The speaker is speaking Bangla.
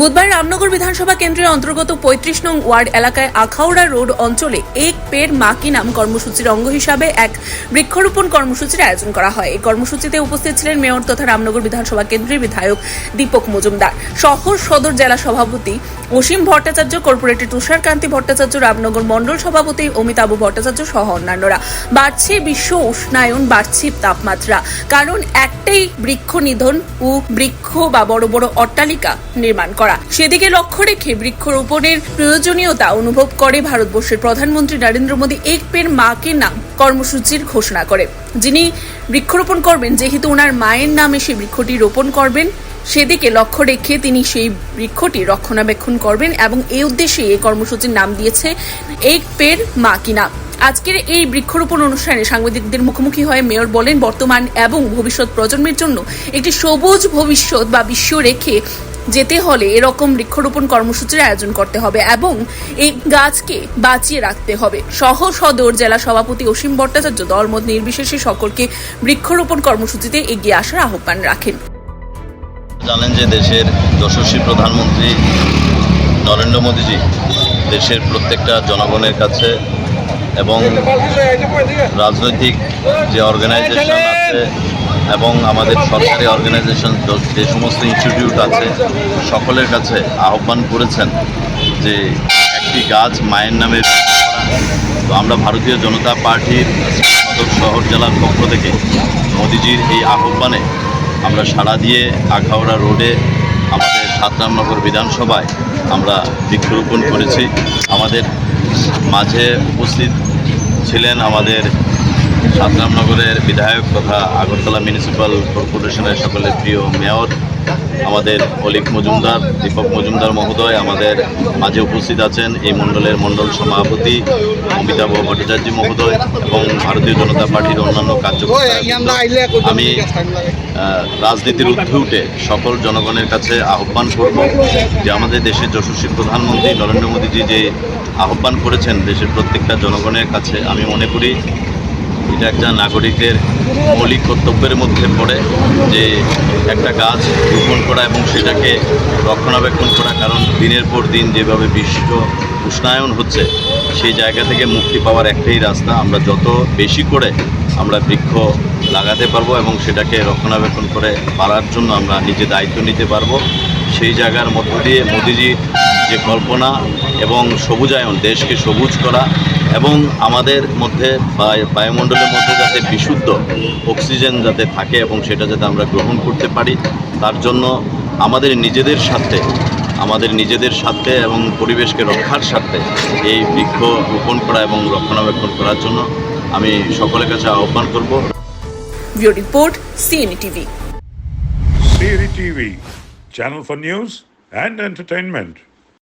বুধবার রামনগর বিধানসভা কেন্দ্রের অন্তর্গত পঁয়ত্রিশ নং ওয়ার্ড এলাকায় আখাউড়া রোড অঞ্চলে এক পের মা কি নাম কর্মসূচির অঙ্গ হিসাবে এক বৃক্ষরোপণ কর্মসূচির আয়োজন করা হয়। এই কর্মসূচিতে উপস্থিত ছিলেন মেয়র তথা রামনগর বিধানসভা কেন্দ্রের বিধায়ক দীপক মজুমদার, শহর সদর জেলা সভাপতি অসীম ভট্টাচার্য, কর্পোরেটর তুষারকান্তি ভট্টাচার্য, রামনগর মণ্ডল সভাপতি অমিতাভ ভট্টাচার্য সহ অন্যান্যরা। বাড়ছে বিশ্ব উষ্ণায়ন, বাড়ছে তাপমাত্রা। কারণ একটাই বৃক্ষ নিধন ও বৃক্ষ বা বড় বড় অট্টালিকা নির্মাণ করা সেদিকে লক্ষ্য রেখে বৃক্ষরোপণের প্রয়োজনীয়তা অনুভব করে ভারতবর্ষের প্রধানমন্ত্রী নরেন্দ্র মোদী এক পের মাকে নাম কর্মসূচির ঘোষণা করে। যিনি বৃক্ষরোপণ করবেন, যেহেতু ওনার মায়ের নামে সেই বৃক্ষটি রোপণ করবেন, সেদিকে লক্ষ্য রেখে তিনি সেই বৃক্ষটি রক্ষণাবেক্ষণ করবেন এবং এই উদ্দেশ্যে এই কর্মসূচির নাম দিয়েছে এক পের মা কি নাম। আজকের এই বৃক্ষরোপণ অনুষ্ঠানে সাংবাদিকদের মুখোমুখি হয়ে মেয়র বলেন, বর্তমান এবং ভবিষ্যৎ প্রজন্মের জন্য একটি সবুজ ভবিষ্যৎ বা বিশ্ব রেখে যেতে হলে এরকম বৃক্ষরোপণ কর্মসূচির আয়োজন করতে হবে এবং এই গাছকে বাঁচিয়ে রাখতে হবে। সহ সদর জেলা সভাপতি অসীম ভট্টাচার্য দলমত নির্বিশেষে সকলকে বৃক্ষরোপণ কর্মসূচিতে এগিয়ে আসার আহ্বান রাখেন। জানেন যে দেশের যশস্বী প্রধানমন্ত্রী নরেন্দ্র মোদীজি দেশের প্রত্যেকটা জনগণের কাছে এবং রাজনৈতিক যে অর্গানাইজেশন আছে এবং আমাদের সরকারি অর্গানাইজেশন যে সমস্ত ইনস্টিটিউট আছে, সকলের কাছে আহ্বান করেছেন যে একটি গাছ মায়ের নামে তো আমরা ভারতীয় জনতা পার্টির শহর জেলার পক্ষ থেকে মোদিজির এই আহ্বানে আমরা সাড়া দিয়ে আখাউড়া রোডে আমাদের সাতরামনগর বিধানসভায় আমরা বৃক্ষরোপণ করেছি। আমাদের মাঝে উপস্থিত ছিলেন আমাদের সাতরামনগরের বিধায়ক তথা আগরতলা মিউনিসিপ্যাল কর্পোরেশনের সকলের প্রিয় মেয়র আমাদের অলিক মজুমদার দীপক মজুমদার মহোদয় আমাদের মাঝে উপস্থিত আছেন এই মণ্ডলের মণ্ডল সভাপতি অমিতাভ ভট্টাচার্য মহোদয় এবং ভারতীয় জনতা পার্টির অন্যান্য কার্যকর্তা। আমি রাজনীতির ঊর্ধ্বে উঠে সকল জনগণের কাছে আহ্বান করব যে আমাদের দেশের যশস্বী প্রধানমন্ত্রী নরেন্দ্র মোদীজি যে আহ্বান করেছেন দেশের প্রত্যেকটা জনগণের কাছে আমি মনে করি এটা একটা নাগরিকের মৌলিক কর্তব্যের মধ্যে পড়ে যে একটা গাছ রোপণ করা এবং সেটাকে রক্ষণাবেক্ষণ করা। কারণ দিনের পর দিন যেভাবে বিশ্ব উষ্ণায়ন হচ্ছে, সেই জায়গা থেকে মুক্তি পাওয়ার একটাই রাস্তা। আমরা যত বেশি করে আমরা বৃক্ষ লাগাতে পারব এবং সেটাকে রক্ষণাবেক্ষণ করে পারার জন্য আমরা নিজে দায়িত্ব নিতে পারব। সেই জায়গার মধ্য দিয়ে মোদিজি যে কল্পনা এবং সবুজায়ন, দেশকে সবুজ করা এবং আমাদের মধ্যে বায়ু- বায়ুমণ্ডলের মধ্যে যাতে বিশুদ্ধ অক্সিজেন যাতে থাকে এবং সেটা যাতে আমরা গ্রহণ করতে পারি তার জন্য আমাদের নিজেদের স্বার্থে আমাদের নিজেদের স্বার্থে এবং পরিবেশকে রক্ষার স্বার্থে এই বৃক্ষ রোপণ করা এবং রক্ষণাবেক্ষণ করার জন্য আমি সকলের কাছে আহ্বান করব report CNE TV Siri TV, channel for news and entertainment.